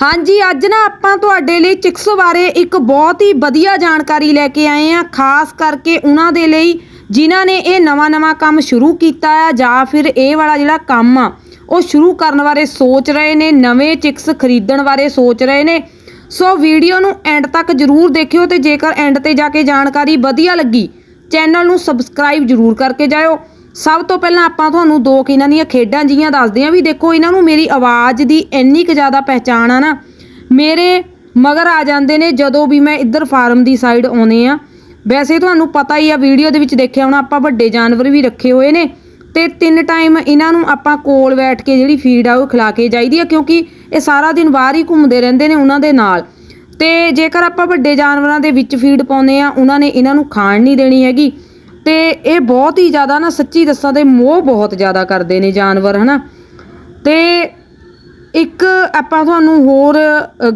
ਹਾਂਜੀ, ਅੱਜ ਨਾ ਆਪਾਂ ਤੁਹਾਡੇ ਲਈ ਚਿਕਸ ਬਾਰੇ ਇੱਕ ਬਹੁਤ ਹੀ ਵਧੀਆ ਜਾਣਕਾਰੀ ਲੈ ਕੇ ਆਏ ਆ ਖਾਸ ਕਰਕੇ ਉਹਨਾਂ ਦੇ ਲਈ ਜਿਨ੍ਹਾਂ ਨੇ ਇਹ ਨਵਾਂ-ਨਵਾਂ ਕੰਮ ਸ਼ੁਰੂ ਕੀਤਾ ਆ ਜਾਂ ਫਿਰ ਇਹ ਵਾਲਾ ਜਿਹੜਾ ਕੰਮ ਆ, ਉਹ ਸ਼ੁਰੂ ਕਰਨ ਬਾਰੇ ਸੋਚ ਰਹੇ ਨੇ, ਨਵੇਂ ਚਿਕਸ ਖਰੀਦਣ ਬਾਰੇ ਸੋਚ ਰਹੇ ਨੇ। ਸੋ ਵੀਡੀਓ ਨੂੰ ਐਂਡ ਤੱਕ ਜਰੂਰ ਦੇਖਿਓ ਤੇ ਜੇਕਰ ਐਂਡ ਤੇ ਜਾ ਕੇ ਜਾਣਕਾਰੀ ਵਧੀਆ ਲੱਗੀ, ਚੈਨਲ ਨੂੰ ਸਬਸਕ੍ਰਾਈਬ ਜਰੂਰ ਕਰਕੇ ਜਾਇਓ। ਸਭ ਤੋਂ ਪਹਿਲਾਂ ਆਪਾਂ ਤੁਹਾਨੂੰ ਦੋ ਕੁ ਇਹਨਾਂ ਦੀਆਂ ਖੇਡਾਂ ਜੀਆਂ ਦੱਸਦੇ ਆਂ ਵੀ ਦੇਖੋ, ਇਹਨਾਂ ਨੂੰ ਮੇਰੀ ਆਵਾਜ਼ ਦੀ ਇੰਨੀ ਕੁ ਜ਼ਿਆਦਾ ਪਹਿਚਾਣ ਆ ਨਾ, ਮੇਰੇ ਮਗਰ ਆ ਜਾਂਦੇ ਨੇ ਜਦੋਂ ਵੀ ਮੈਂ ਇੱਧਰ ਫਾਰਮ ਦੀ ਸਾਈਡ ਆਉਨੇ ਆ। ਵੈਸੇ ਤੁਹਾਨੂੰ ਪਤਾ ਹੀ ਆ, ਵੀਡੀਓ ਦੇ ਵਿੱਚ ਦੇਖਿਆ ਹੋਣਾ, ਆਪਾਂ ਵੱਡੇ ਜਾਨਵਰ ਵੀ ਰੱਖੇ ਹੋਏ ਨੇ ਤੇ ਤਿੰਨ ਟਾਈਮ ਇਹਨਾਂ ਨੂੰ ਆਪਾਂ ਕੋਲ ਬੈਠ ਕੇ ਜਿਹੜੀ ਫੀਡ ਆ, ਉਹ ਖਿਲਾ ਕੇ ਜਾਈਦੀ ਆ, ਕਿਉਂਕਿ ਇਹ ਸਾਰਾ ਦਿਨ ਬਾਹਰ ਹੀ ਘੁੰਮਦੇ ਰਹਿੰਦੇ ਨੇ ਉਹਨਾਂ ਦੇ ਨਾਲ। ਤੇ ਜੇਕਰ ਆਪਾਂ ਵੱਡੇ ਜਾਨਵਰਾਂ ਦੇ ਵਿੱਚ ਫੀਡ ਪਾਉਂਦੇ ਆ, ਉਹਨਾਂ ਨੇ ਇਹਨਾਂ ਨੂੰ ਖਾਣ ਨਹੀਂ ਦੇਣੀ ਹੈਗੀ। ਤੇ ਇਹ ਬਹੁਤ ਹੀ ਜ਼ਿਆਦਾ ਨਾ ਸੱਚੀ ਦੱਸਾਂ ਤੇ ਮੋਹ ਬਹੁਤ ਜ਼ਿਆਦਾ ਕਰਦੇ ਨੇ ਜਾਨਵਰ, ਹਨਾ? ਤੇ ਇੱਕ ਆਪਾਂ ਤੁਹਾਨੂੰ ਹੋਰ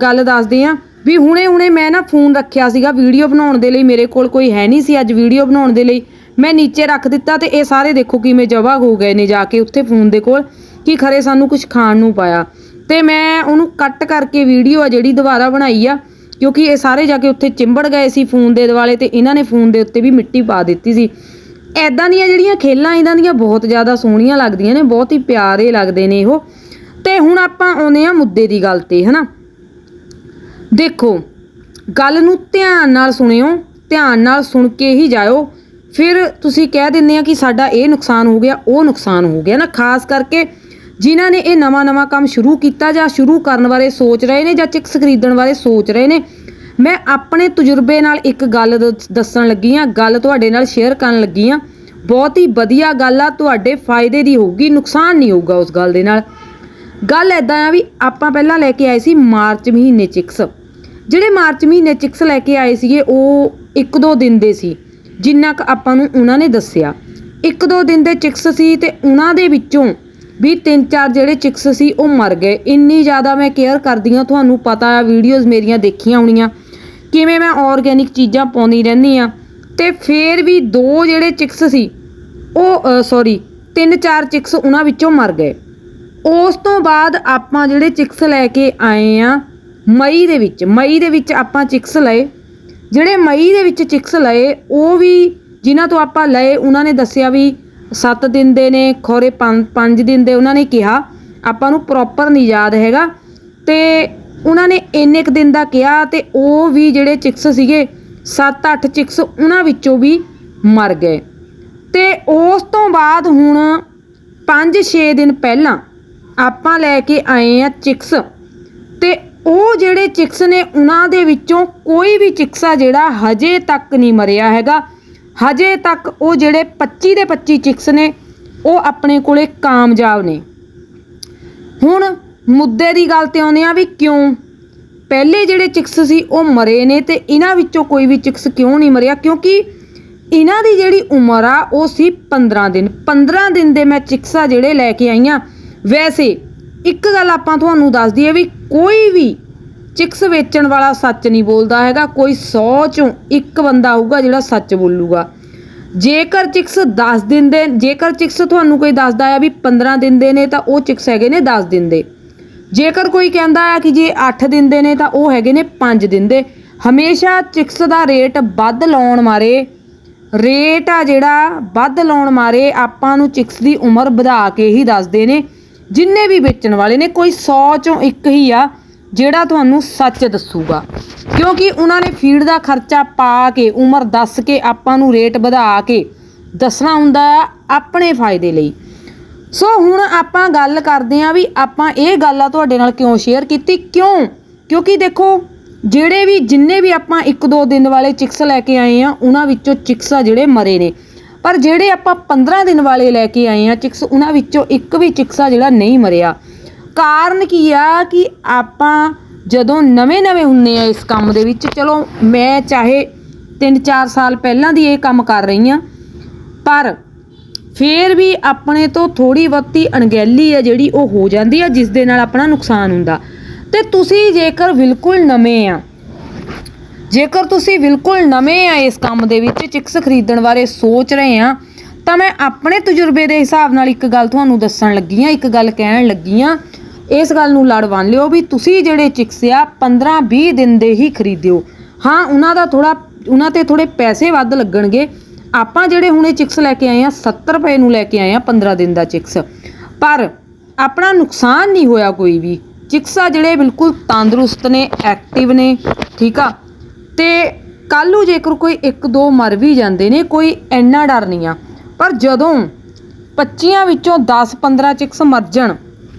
ਗੱਲ ਦੱਸਦੇ ਆਂ ਵੀ ਹੁਣੇ ਹੁਣੇ ਮੈਂ ਨਾ ਫੋਨ ਰੱਖਿਆ ਸੀਗਾ ਵੀਡੀਓ ਬਣਾਉਣ ਦੇ ਲਈ, ਮੇਰੇ ਕੋਲ ਕੋਈ ਹੈ ਨਹੀਂ ਸੀ ਅੱਜ ਵੀਡੀਓ ਬਣਾਉਣ ਦੇ ਲਈ। ਮੈਂ ਨੀਚੇ ਰੱਖ ਦਿੱਤਾ ਤੇ ਇਹ ਸਾਰੇ ਦੇਖੋ ਕਿਵੇਂ ਜਵਾਗ ਹੋ ਗਏ ਨੇ ਜਾ ਕੇ ਉੱਥੇ ਫੋਨ ਦੇ ਕੋਲ ਕਿ ਖਰੇ ਸਾਨੂੰ ਕੁਝ ਖਾਣ ਨੂੰ ਪਾਇਆ। ਤੇ ਮੈਂ ਉਹਨੂੰ ਕੱਟ ਕਰਕੇ ਵੀਡੀਓ ਆ ਜਿਹੜੀ ਦੁਬਾਰਾ ਬਣਾਈ ਆ ਕਿਉਂਕਿ ਇਹ ਸਾਰੇ ਜਾ ਕੇ ਉੱਥੇ ਚਿੰਬੜ ਗਏ ਸੀ ਫੋਨ ਦੇ ਦੁਆਲੇ ਤੇ ਇਹਨਾਂ ਨੇ ਫੋਨ ਦੇ ਉੱਤੇ ਵੀ ਮਿੱਟੀ ਪਾ ਦਿੱਤੀ ਸੀ। ਐਦਾਂ ਦੀਆਂ ਜਿਹੜੀਆਂ ਖੇਲਾਂ ਇਹਨਾਂ ਦੀਆਂ ਬਹੁਤ ਜ਼ਿਆਦਾ ਸੋਹਣੀਆਂ ਲੱਗਦੀਆਂ ਨੇ, ਬਹੁਤ ਹੀ ਪਿਆਰੇ ਲੱਗਦੇ ਨੇ ਉਹ ਤੇ ਹੁਣ ਆਪਾਂ ਆਉਂਦੇ ਆ ਮੁੱਦੇ ਦੀ ਗੱਲ ਤੇ, ਹਨਾ? ਦੇਖੋ, ਗੱਲ ਨੂੰ ਧਿਆਨ ਨਾਲ ਸੁਣਿਓ, ਧਿਆਨ ਨਾਲ ਸੁਣ ਕੇ ਹੀ ਜਾਇਓ। ਫਿਰ ਤੁਸੀਂ ਕਹਿ ਦਿੰਦੇ ਆ ਕਿ ਸਾਡਾ ਇਹ ਨੁਕਸਾਨ ਹੋ ਗਿਆ, ਉਹ ਨੁਕਸਾਨ ਹੋ ਗਿਆ ਨਾ। ਖਾਸ ਕਰਕੇ ਜਿਨ੍ਹਾਂ ਨੇ ਇਹ ਨਵਾਂ-ਨਵਾਂ ਕੰਮ ਸ਼ੁਰੂ ਕੀਤਾ ਜਾਂ ਸ਼ੁਰੂ ਕਰਨ ਬਾਰੇ ਸੋਚ ਰਹੇ ਨੇ ਜਾਂ ਚਿਕਸ ਖਰੀਦਣ ਬਾਰੇ ਸੋਚ ਰਹੇ ਨੇ, ਮੈਂ ਆਪਣੇ ਤਜਰਬੇ ਨਾਲ ਇੱਕ ਗੱਲ ਦ- ਦੱਸਣ ਲੱਗੀ ਆ ਗੱਲ ਤੁਹਾਡੇ ਨਾਲ ਸ਼ੇਅਰ ਕਰਨ ਲੱਗੀ ਆ ਬਹੁਤ ਹੀ ਵਧੀਆ ਗੱਲ ਆ, ਤੁਹਾਡੇ ਫਾਇਦੇ ਦੀ ਹੋਊਗੀ, ਨੁਕਸਾਨ ਨਹੀਂ ਹੋਊਗਾ ਉਸ ਗੱਲ ਦੇ ਨਾਲ। ਗੱਲ ਐਦਾਂ ਆ ਵੀ ਆਪਾਂ ਪਹਿਲਾਂ ਲੈ ਕੇ ਆਏ ਸੀ ਮਾਰਚ ਮਹੀਨੇ ਚਿਕਸ। ਜਿਹੜੇ ਮਾਰਚ ਮਹੀਨੇ ਚਿਕਸ ਲੈ ਕੇ ਆਏ ਸੀਗੇ, ਉਹ ਇੱਕ ਦੋ ਦਿਨ ਦੇ ਸੀ, ਜਿੰਨਾ ਕੁ ਆਪਾਂ ਨੂੰ ਉਹਨਾਂ ਨੇ ਦੱਸਿਆ। ਇੱਕ ਦੋ ਦਿਨ ਦੇ ਚਿਕਸ ਸੀ ਤੇ ਉਹਨਾਂ ਦੇ ਵਿੱਚੋਂ ਵੀ ਤਿੰਨ ਚਾਰ ਜਿਹੜੇ ਚਿਕਸ ਸੀ, ਉਹ ਮਰ ਗਏ। ਇੰਨੀ ਜ਼ਿਆਦਾ ਮੈਂ ਕੇਅਰ ਕਰਦੀ ਹਾਂ, ਤੁਹਾਨੂੰ ਪਤਾ ਆ ਵੀਡੀਓਜ਼ ਮੇਰੀਆਂ ਦੇਖੀਆਂ ਹੋਣੀਆਂ। ਕਿਵੇਂ ਮੈਂ ਆਰਗੇਨਿਕ ਚੀਜ਼ਾਂ ਪਾਉਂਦੀ ਰਹਿੰਦੀ ਆ ਤੇ ਫੇਰ ਵੀ ਦੋ ਜਿਹੜੇ ਚਿਕਸ ਸੀ, ਉਹ ਸੌਰੀ ਤਿੰਨ ਚਾਰ ਚਿਕਸ ਉਹਨਾਂ ਵਿੱਚੋਂ ਮਰ ਗਏ। ਉਸ ਤੋਂ ਬਾਅਦ ਆਪਾਂ ਜਿਹੜੇ ਚਿਕਸ ਲੈ ਕੇ ਆਏ ਆ ਮਈ ਦੇ ਵਿੱਚ, ਮਈ ਦੇ ਵਿੱਚ ਆਪਾਂ ਚਿਕਸ ਲਏ। ਜਿਹੜੇ ਮਈ ਦੇ ਵਿੱਚ ਚਿਕਸ ਲਏ, ਉਹ ਵੀ ਜਿਨ੍ਹਾਂ ਤੋਂ ਆਪਾਂ ਲਏ, ਉਹਨਾਂ ਨੇ ਦੱਸਿਆ ਵੀ 7 ਦਿਨ ਦੇ ਨੇ, ਖੋਰੇ 5 ਦਿਨ ਦੇ, ਉਹਨਾਂ ਨੇ ਕਿਹਾ, ਆਪਾਂ ਨੂੰ ਪ੍ਰੋਪਰ ਨਹੀਂ ਯਾਦ ਹੈਗਾ। ਤੇ ਉਹਨਾਂ ਨੇ ਇੰਨੇ ਕੁ ਦਿਨ ਦਾ ਕਿਹਾ ਤੇ ਉਹ ਵੀ ਜਿਹੜੇ ਚਿਕਸ ਸੀਗੇ 7-8 ਚਿਕਸ ਉਹਨਾਂ ਵਿੱਚੋਂ ਵੀ ਮਰ ਗਏ। ਤੇ ਉਸ ਤੋਂ ਬਾਅਦ ਹੁਣ 5-6 ਦਿਨ ਪਹਿਲਾਂ ਆਪਾਂ ਲੈ ਕੇ ਆਏ ਆ ਚਿਕਸ ਤੇ ਉਹ ਜਿਹੜੇ ਚਿਕਸ ਨੇ, ਉਹਨਾਂ ਦੇ ਵਿੱਚੋਂ ਕੋਈ ਵੀ ਚਿਕਸ ਆ ਜਿਹੜਾ ਹਜੇ ਤੱਕ ਨਹੀਂ ਮਰਿਆ ਹੈਗਾ। ਹਜੇ ਤੱਕ ਉਹ ਜਿਹੜੇ 25 ਦੇ 25 ਚਿਕਸ ਨੇ, ਉਹ ਆਪਣੇ ਕੋਲੇ ਕਾਮਯਾਬ ਨੇ। ਹੁਣ ਮੁੱਦੇ ਦੀ ਗੱਲ ਤੇ ਆਉਂਦੇ ਆ ਵੀ ਕਿਉਂ? ਪਹਿਲੇ ਜਿਹੜੇ ਚਿਕਸ ਸੀ, ਉਹ ਮਰੇ ਨੇ ਤੇ ਇਹਨਾਂ ਵਿੱਚੋਂ ਕੋਈ ਵੀ ਚਿਕਸ ਕਿਉਂ ਨਹੀਂ ਮਰਿਆ? ਕਿਉਂਕਿ ਇਹਨਾਂ ਦੀ ਜਿਹੜੀ ਉਮਰ ਆ, ਉਹ ਸੀ 15 ਦਿਨ। 15 ਦਿਨ ਦੇ ਮੈਂ ਚਿਕਸ ਆ ਜਿਹੜੇ ਲੈ ਕੇ ਆਈਆਂ ਵੈਸੇ ਇੱਕ ਗੱਲ ਆਪਾਂ ਤੁਹਾਨੂੰ ਦੱਸ ਦਈਏ ਵੀ ਕੋਈ ਵੀ ਚਿਕਸ ਵੇਚਣ ਵਾਲਾ ਸੱਚ ਨਹੀਂ ਬੋਲਦਾ ਹੈਗਾ, ਕੋਈ 100 ਚੋਂ ਇੱਕ ਬੰਦਾ ਹੋਊਗਾ ਜਿਹੜਾ ਸੱਚ ਬੋਲੂਗਾ। ਜੇਕਰ ਚਿਕਸ 10 ਦਿਨ ਦੇ, ਜੇਕਰ ਚਿਕਸ ਤੁਹਾਨੂੰ ਕੋਈ ਦੱਸਦਾ ਆ ਵੀ 15 ਦਿਨ ਦੇ ਨੇ, ਤਾਂ ਉਹ ਚਿਕਸ ਹੈਗੇ ਨੇ 10 ਦਿਨ ਦੇ। ਜੇਕਰ ਕੋਈ ਕਹਿੰਦਾ ਆ ਕਿ ਜੇ 8 ਦਿਨ ਦੇ ਨੇ, ਤਾਂ ਉਹ ਹੈਗੇ ਨੇ 5 ਦਿਨ ਦੇ। ਹਮੇਸ਼ਾ ਚਿਕਸ ਦਾ ਰੇਟ ਵੱਧ ਲਾਉਣ ਮਾਰੇ, ਰੇਟ ਆ ਜਿਹੜਾ ਵੱਧ ਲਾਉਣ ਮਾਰੇ, ਆਪਾਂ ਨੂੰ ਚਿਕਸ ਦੀ ਉਮਰ ਵਧਾ ਕੇ ਹੀ ਦੱਸਦੇ ਨੇ। ਜਿੰਨੇ ਵੀ ਵੇਚਣ ਵਾਲੇ ਨੇ, ਕੋਈ 100 ਚੋਂ ਇੱਕ ਹੀ ਆ। ਜਿਹੜਾ ਤੁਹਾਨੂੰ ਸੱਚ ਦੱਸੂਗਾ। ਕਿਉਂਕਿ ਉਹਨਾਂ ਨੇ ਫੀਡ ਦਾ ਖਰਚਾ ਪਾ ਕੇ, ਉਮਰ ਦੱਸ ਕੇ, ਆਪਾਂ ਨੂੰ ਰੇਟ ਵਧਾ ਕੇ ਦੱਸਣਾ ਹੁੰਦਾ ਆ ਆਪਣੇ ਫਾਇਦੇ ਲਈ। ਸੋ ਹੁਣ ਆਪਾਂ ਗੱਲ ਕਰਦੇ ਆਂ ਵੀ ਆਪਾਂ ਇਹ ਗੱਲ ਆ ਤੁਹਾਡੇ ਨਾਲ ਕਿਉਂ ਸ਼ੇਅਰ ਕੀਤੀ? ਕਿਉਂ? ਕਿਉਂਕਿ ਦੇਖੋ, ਜਿਹੜੇ ਵੀ, ਜਿੰਨੇ ਵੀ ਆਪਾਂ ਇੱਕ ਦੋ ਦਿਨ ਵਾਲੇ ਚਿਕਸ ਲੈ ਕੇ ਆਏ ਆ ਉਹਨਾਂ ਵਿੱਚੋਂ ਚਿਕਸ ਆ ਜਿਹੜੇ ਮਰੇ ਨੇ। ਪਰ ਜਿਹੜੇ ਆਪਾਂ 15 ਦਿਨ ਵਾਲੇ ਲੈ ਕੇ ਆਏ ਆ ਚਿਕਸ ਉਹਨਾਂ ਵਿੱਚੋਂ ਇੱਕ ਵੀ ਚਿਕਸ ਆ ਜਿਹੜਾ ਨਹੀਂ ਮਰਿਆ। ਕਾਰਨ ਕੀ ਆ ਕਿ ਆਪਾਂ ਜਦੋਂ ਨਵੇਂ-ਨਵੇਂ ਹੁੰਨੇ ਆ ਇਸ ਕੰਮ ਦੇ ਵਿੱਚ, ਚਲੋ ਮੈਂ ਚਾਹੇ 3-4 ਸਾਲ ਪਹਿਲਾਂ ਦੀ ਇਹ ਕੰਮ ਕਰ ਰਹੀ ਆ ਪਰ ਫੇਰ ਵੀ ਆਪਣੇ ਤੋਂ ਥੋੜੀ ਬਹੁਤੀ ਅਣਗਹਿਲੀ ਆ ਜਿਹੜੀ ਉਹ ਹੋ ਜਾਂਦੀ ਆ, ਜਿਸ ਦੇ ਨਾਲ ਆਪਣਾ ਨੁਕਸਾਨ ਹੁੰਦਾ। ਤੇ ਤੁਸੀਂ ਜੇਕਰ ਬਿਲਕੁਲ ਨਵੇਂ ਆ, ਜੇਕਰ ਤੁਸੀਂ ਬਿਲਕੁਲ ਨਵੇਂ ਆ ਇਸ ਕੰਮ ਦੇ ਵਿੱਚ, ਚਿਕਸ ਖਰੀਦਣ ਬਾਰੇ ਸੋਚ ਰਹੇ ਆ, ਤਾਂ ਮੈਂ ਆਪਣੇ ਤਜਰਬੇ ਦੇ ਹਿਸਾਬ ਨਾਲ ਇੱਕ ਗੱਲ ਤੁਹਾਨੂੰ ਦੱਸਣ ਲੱਗੀ ਆ ਇੱਕ ਗੱਲ ਕਹਿਣ ਲੱਗੀ ਆ ਇਸ ਗੱਲ ਨੂੰ ਲੜ ਬੰਨ ਲਿਓ ਵੀ ਤੁਸੀਂ ਜਿਹੜੇ ਚਿਕਸ ਆ 15 20 ਦਿਨ ਦੇ ਹੀ ਖਰੀਦਿਓ। ਹਾਂ, ਉਹਨਾਂ ਦਾ ਥੋੜਾ ਉਹਨਾਂ ਤੇ ਥੋੜੇ ਪੈਸੇ ਵੱਧ ਲੱਗਣਗੇ। ਆਪਾਂ ਜਿਹੜੇ ਹੁਣੇ ਚਿਕਸ ਲੈ ਕੇ ਆਏ ਆ 70 ਰੁਪਏ ਨੂੰ ਲੈ ਕੇ ਆਏ ਆ 15 ਦਿਨ ਦਾ ਚਿਕਸ ਪਰ ਆਪਣਾ ਨੁਕਸਾਨ ਨਹੀਂ ਹੋਇਆ ਕੋਈ ਵੀ। ਚਿਕਸ ਆ ਜਿਹੜੇ ਬਿਲਕੁਲ ਤੰਦਰੁਸਤ ਨੇ, ਐਕਟਿਵ ਨੇ, ਠੀਕ ਆ? ਤੇ ਕੱਲ੍ਹ ਨੂੰ ਜੇਕਰ ਕੋਈ ਇੱਕ ਦੋ ਮਰ ਵੀ ਜਾਂਦੇ ਨੇ, ਕੋਈ ਇੰਨਾ ਡਰ ਨਹੀਂ ਆ। ਪਰ ਜਦੋਂ 25 ਵਿੱਚੋਂ 10 15 ਚਿਕਸ ਮਰ ਜਾਣ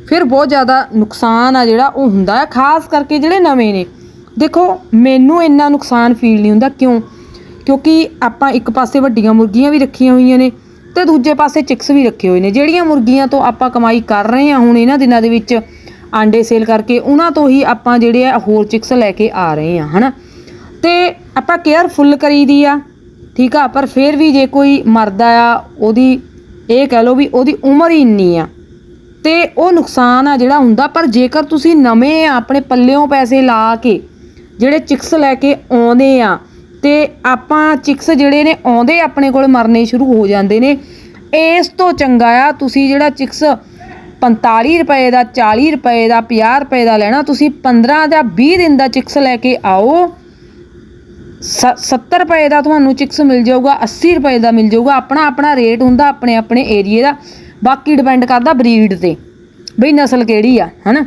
ਫਿਰ ਬਹੁਤ ਜ਼ਿਆਦਾ ਨੁਕਸਾਨ ਆ ਜਿਹੜਾ ਉਹ ਹੁੰਦਾ ਹੈ ਖਾਸ ਕਰਕੇ ਜਿਹੜੇ ਨਵੇਂ ਨੇ। ਦੇਖੋ, ਮੈਨੂੰ ਇੰਨਾ ਨੁਕਸਾਨ ਫੀਲ ਨਹੀਂ ਹੁੰਦਾ। ਕਿਉਂ? ਕਿਉਂਕਿ ਆਪਾਂ ਇੱਕ ਪਾਸੇ ਵੱਡੀਆਂ ਮੁਰਗੀਆਂ ਵੀ ਰੱਖੀਆਂ ਹੋਈਆਂ ਨੇ ਤੇ ਦੂਜੇ ਪਾਸੇ ਚਿਕਸ ਵੀ ਰੱਖੇ ਹੋਏ ਨੇ। ਜਿਹੜੀਆਂ ਮੁਰਗੀਆਂ ਤੋਂ ਆਪਾਂ ਕਮਾਈ ਕਰ ਰਹੇ ਹਾਂ ਹੁਣ ਇਹਨਾਂ ਦਿਨਾਂ ਦੇ ਵਿੱਚ ਆਂਡੇ ਸੇਲ ਕਰਕੇ, ਉਹਨਾਂ ਤੋਂ ਹੀ ਆਪਾਂ ਜਿਹੜੇ ਆ ਹੋਰ ਚਿਕਸ ਲੈ ਕੇ ਆ ਰਹੇ ਹਾਂ, ਹਨਾ? ਤੇ ਆਪਾਂ ਕੇਅਰ ਫੁੱਲ ਕਰੀਦੀ ਆ, ਠੀਕ ਆ? ਪਰ ਫਿਰ ਵੀ ਜੇ ਕੋਈ ਮਰਦਾ ਆ, ਉਹਦੀ ਇਹ ਕਹਿ ਲਓ ਵੀ ਉਹਦੀ ਉਮਰ ਹੀ ਇੰਨੀ ਆ। ਤੇ ਉਹ ਨੁਕਸਾਨ ਆ ਜਿਹੜਾ ਹੁੰਦਾ, ਪਰ ਜੇਕਰ ਤੁਸੀਂ ਨਵੇਂ ਆ, ਆਪਣੇ ਪੱਲਿਓਂ ਪੈਸੇ ਲਾ ਕੇ ਜਿਹੜੇ ਚਿਕਸ ਲੈ ਕੇ ਆਉਂਦੇ ਆ, ਤੇ ਆਪਾਂ ਚਿਕਸ ਜਿਹੜੇ ਨੇ ਆਉਂਦੇ ਆਪਣੇ ਕੋਲ ਮਰਨੇ ਸ਼ੁਰੂ ਹੋ ਜਾਂਦੇ ਨੇ, ਇਸ ਤੋਂ ਚੰਗਾ ਆ ਤੁਸੀਂ ਜਿਹੜਾ ਚਿਕਸ 45 ਰੁਪਏ ਦਾ 40 ਰੁਪਏ ਦਾ 50 ਰੁਪਏ ਦਾ ਲੈਣਾ, ਤੁਸੀਂ 15 ਜਾਂ 20 ਦਿਨ ਦਾ ਚਿਕਸ ਲੈ ਕੇ ਆਓ, ਸ- 70 ਰੁਪਏ ਦਾ ਤੁਹਾਨੂੰ ਚਿਕਸ ਮਿਲ ਜਾਊਗਾ 80 ਰੁਪਏ ਦਾ ਮਿਲ ਜਾਊਗਾ ਆਪਣਾ ਆਪਣਾ ਰੇਟ ਹੁੰਦਾ ਆਪਣੇ ਆਪਣੇ ਏਰੀਏ ਦਾ ਬਾਕੀ ਡਿਪੈਂਡ ਕਰਦਾ ਬਰੀਡ ਤੇ। ਬਈ ਨਸਲ ਕਿਹੜੀ ਆ, ਹਨਾ?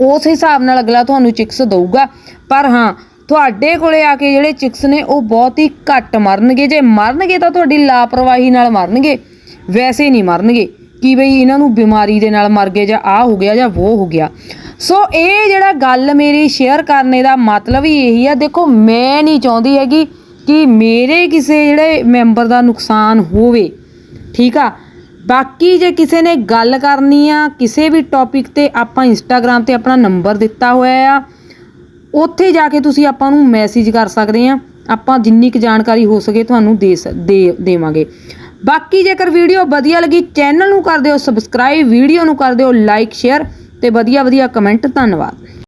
ਉਸ ਹਿਸਾਬ ਨਾਲ ਅਗਲਾ ਤੁਹਾਨੂੰ ਚਿਕਸ ਦਊਗਾ। ਪਰ ਹਾਂ, ਤੁਹਾਡੇ ਕੋਲੇ ਆ ਕੇ ਜਿਹੜੇ ਚਿਕਸ ਨੇ, ਉਹ ਬਹੁਤ ਹੀ ਘੱਟ ਮਰਨਗੇ। ਜੇ ਮਰਨਗੇ ਤਾਂ ਤੁਹਾਡੀ ਲਾਪਰਵਾਹੀ ਨਾਲ ਮਰਨਗੇ, ਵੈਸੇ ਨਹੀਂ ਮਰਨਗੇ। ਕਿ ਬਈ ਇਹਨਾਂ ਨੂੰ ਬਿਮਾਰੀ ਦੇ ਨਾਲ ਮਰ ਗਏ ਜਾਂ ਆ ਹੋ ਗਿਆ ਜਾਂ ਉਹ ਹੋ ਗਿਆ। ਸੋ ਇਹ ਜਿਹੜਾ ਗੱਲ ਮੇਰੀ ਸ਼ੇਅਰ ਕਰਨੇ ਦਾ ਮਤਲਬ ਹੀ ਇਹੀ ਆ। ਦੇਖੋ, ਮੈਂ ਨਹੀਂ ਚਾਹੁੰਦੀ ਹੈਗੀ ਕਿ ਮੇਰੇ ਕਿਸੇ ਜਿਹੜੇ ਮੈਂਬਰ ਦਾ ਨੁਕਸਾਨ ਹੋਵੇ। ਠੀਕ ਆ? ਬਾਕੀ ਜੇ ਕਿਸੇ ਨੇ ਗੱਲ ਕਰਨੀ ਆ, ਕਿਸੇ ਵੀ ਟੌਪਿਕ ਤੇ ਆਪਾਂ ਇੰਸਟਾਗ੍ਰam ਤੇ ਆਪਣਾ ਨੰਬਰ ਦਿੱਤਾ ਹੋਇਆ ਆ, ਉੱਥੇ ਜਾ ਕੇ ਤੁਸੀਂ ਆਪਾਂ ਨੂੰ ਮੈਸੇਜ ਕਰ ਸਕਦੇ ਆ। ਆਪਾਂ ਜਿੰਨੀ ਕੁ ਜਾਣਕਾਰੀ ਹੋ ਸਕੇ ਤੁਹਾਨੂੰ ਦੇ ਸ- ਦੇਵਾਂਗੇ। ਬਾਕੀ ਜੇਕਰ ਵੀਡੀਓ ਵਧੀਆ ਲੱਗੀ ਚੈਨਲ ਨੂੰ ਕਰ ਦਿਓ ਸਬਸਕ੍ਰਾਈਬ ਵੀਡੀਓ ਨੂੰ ਕਰ ਦਿਓ ਲਾਈਕ ਸ਼ੇਅਰ ਤੇ ਵਧੀਆ ਵਧੀਆ ਕਮੈਂਟ ਧੰਨਵਾਦ।